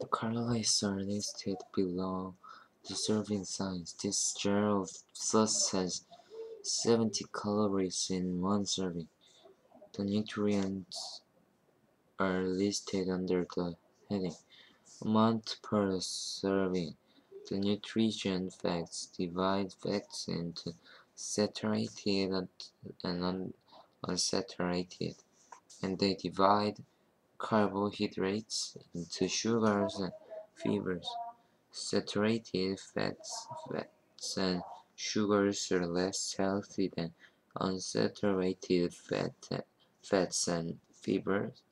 The calories are listed below the serving size. This jar of sauce has 70 calories in one serving. The nutrients are listed under the heading Amount per serving. The nutrition facts divide fats into saturated and unsaturated, and they divide carbohydrates into sugars and fibers. Saturated fats, fats and sugars are less healthy than unsaturated fat, fats and fibers.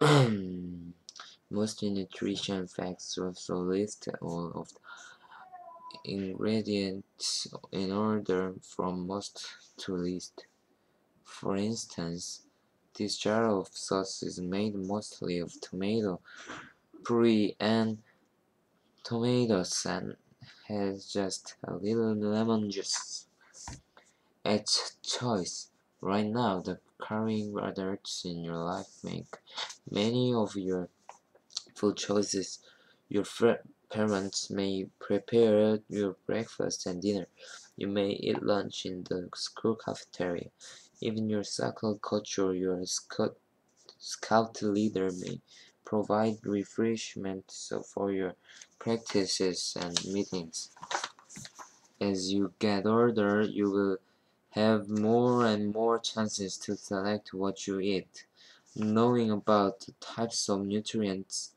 Most nutrition facts also list all of the ingredients in order from most to least. For instance, this jar of sauce is made mostly of tomato puree and tomatoes and has just a little lemon juice. It's choice. Right now, the caring adults in your life make many of your food choices. Your parents may prepare your breakfast and dinner. You may eat lunch in the school cafeteria. Even your soccer coach or your scout, scout leader may provide refreshments for your practices and meetings. As you get older, you will have more and more chances to select what you eat. Knowing about the types of nutrients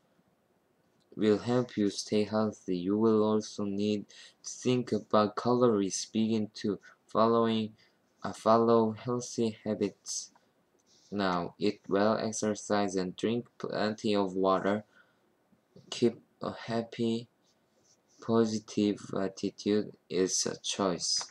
will help you stay healthy. You will also need to think about calories. Begin to following uh, follow healthy habits now. Eat well, exercise, and drink plenty of water. Keep a happy, positive attitude is a choice.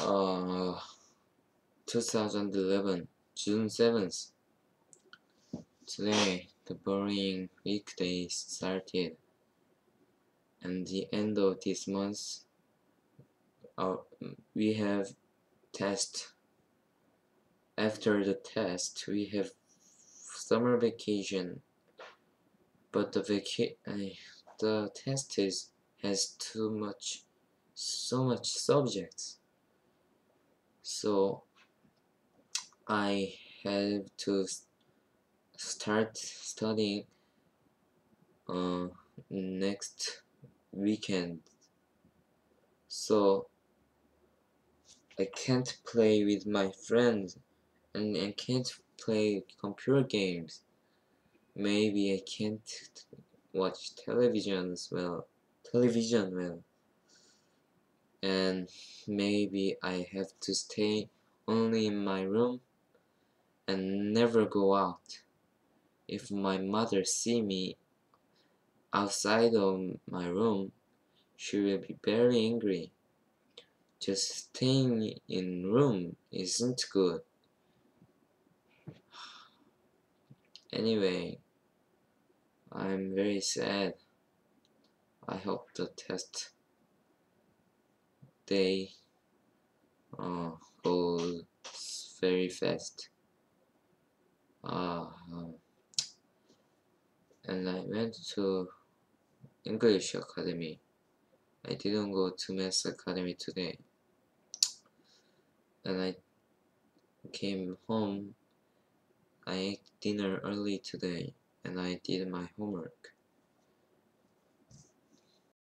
Uh, 2011, June 7th. Today, the boring weekday started, and the end of this month, uh, we have test. After the test, we have summer vacation, but the vaca uh, the test is has too much, so much subjects so I have to start studying uh, next weekend. So I can't play with my friends and I can't play computer games. Maybe I can't watch television as well television well. And maybe I have to stay only in my room and never go out. If my mother see me outside of my room, she will be very angry. Just staying in room isn't good. Anyway, I'm very sad. I hope the test day uh, goes very fast. Uh, and I went to English Academy. I didn't go to Math Academy today. And I came home. I ate dinner early today and I did my homework.